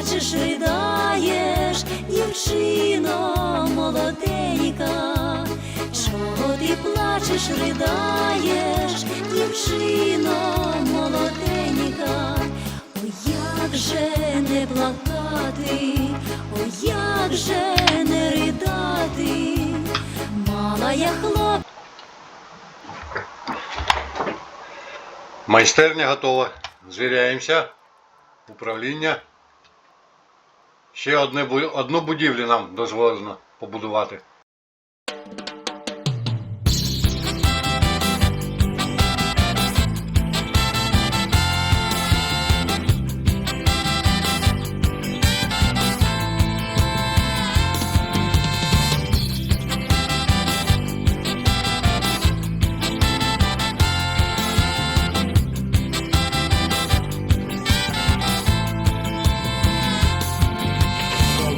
плачеш, ридаєш, дівчино молоденька, чого ти плачеш, ридаєш, дівчино молоденька, ой, як же не плакати, ой, як же не ридати, мала я хлоп. Майстерня готова. Звіряємося. Управління. Ще одне, одну будівлю нам дозволено побудувати.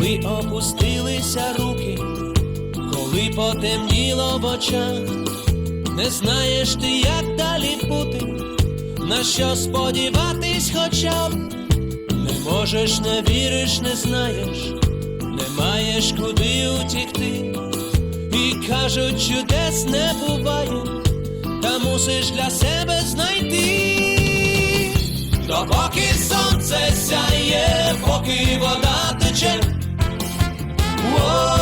Коли опустилися руки, коли потемніло в очах, не знаєш ти, як далі бути, на що сподіватись хоча б. Не можеш, не віриш, не знаєш, не маєш куди утікти, і кажуть, чудес не буває, та мусиш для себе знайти. Допоки сонце сяє, поки вода тече, О,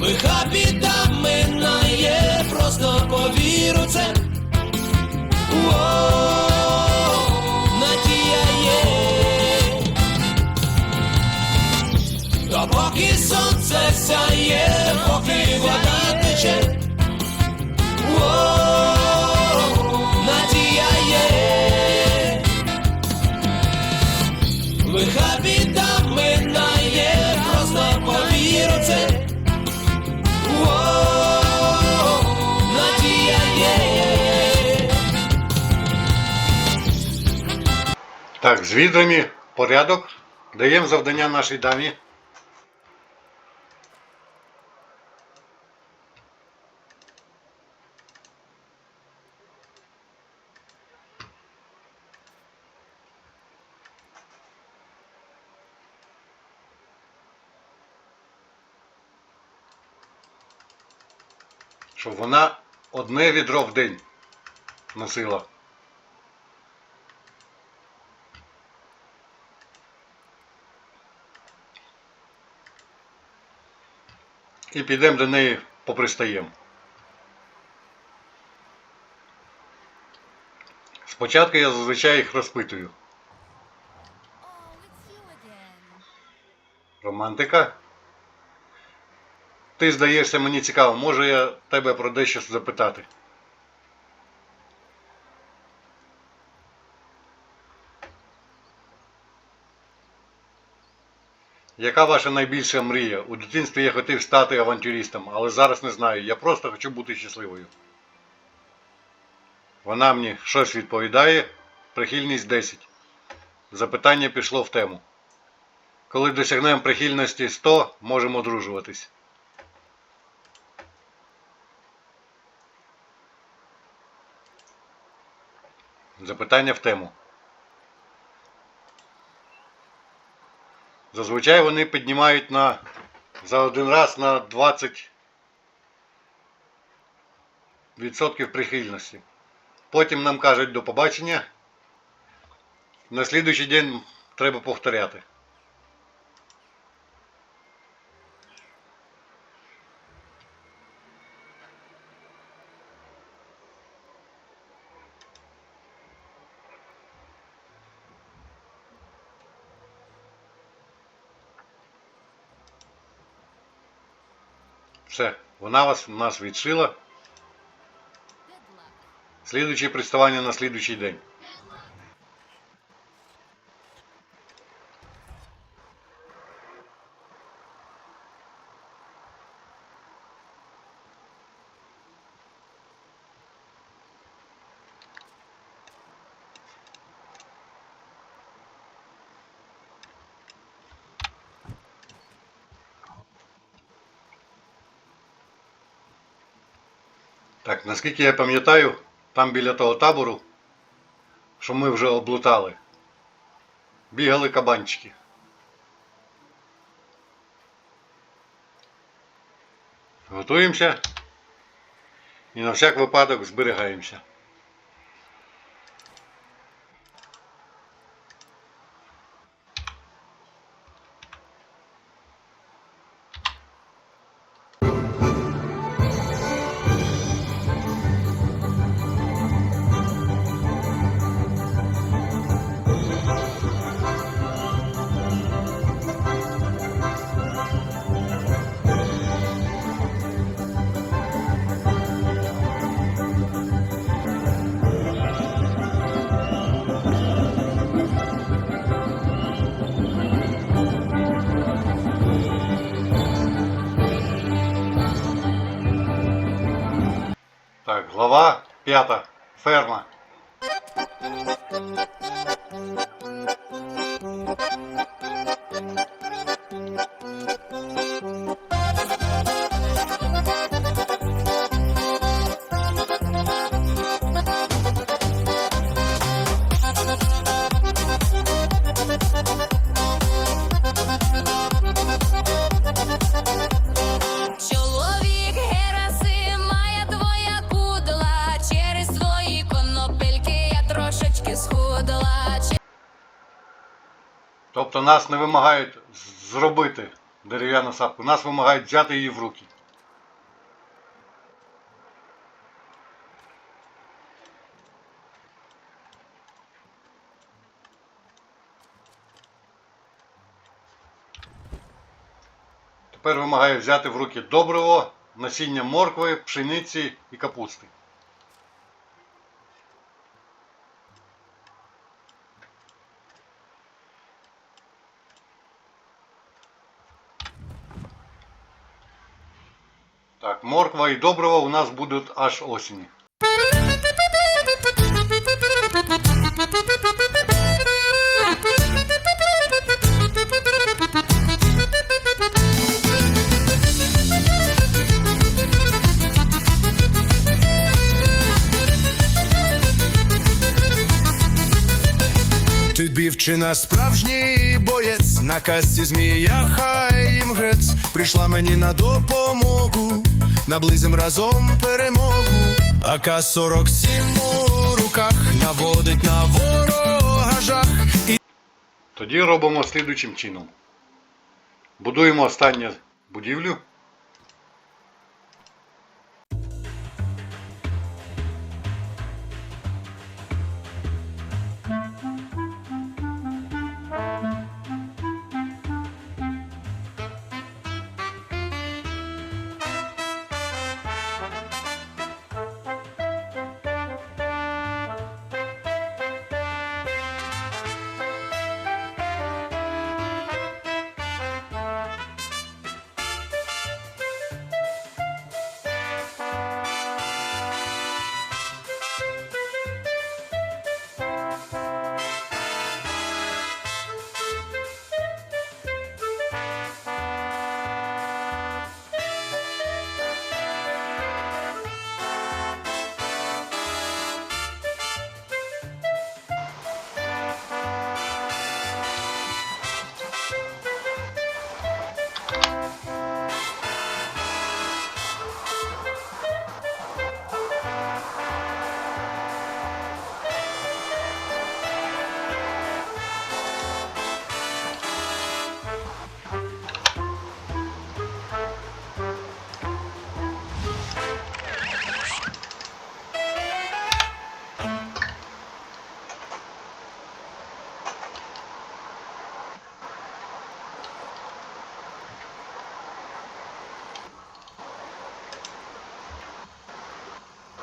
Лиха біда минає, просто повіру. О, надія є, допоки сонце сяє, поки вода тече. О, Так, з відрами порядок. Даємо завдання нашій дамі. Щоб вона одне відро в день носила. І підемо до неї попристаємо. Спочатку я зазвичай їх розпитую. Романтика. Ти здаєшся мені цікаво, може я тебе про дещо запитати. Яка ваша найбільша мрія? У дитинстві я хотів стати авантюристом, але зараз не знаю. Я просто хочу бути щасливою. Вона мені щось відповідає. Прихильність 10. Запитання пішло в тему. Коли досягнемо прихильності 100, можемо одружуватись. Запитання в тему. Зазвичай вони піднімають на за один раз на 20% прихильності. Потім нам кажуть до побачення. На слідуючий день треба повторяти. Все, вона вас нас відшила. Good. Слідуюче приставання на слідуючий день. Так, наскільки я пам'ятаю, там біля того табору, що ми вже облутали, бігали кабанчики. Готуємося і на всяк випадок зберігаємося. глава п'ята. Ферма. Чоловік Тобто нас не вимагають зробити дерев'яну сапку, нас вимагають взяти її в руки. Тепер вимагає взяти в руки добриво, насіння моркви, пшениці і капусти. Так, морква і доброго у нас будуть аж осені. Дівчина справжній боєць, на касті змія хай їм грець. Прийшла мені на допомогу, наблизим разом перемогу. АК-47 у руках наводить на ворога жах. І Тоді робимо слідуючим чином. Будуємо останню будівлю.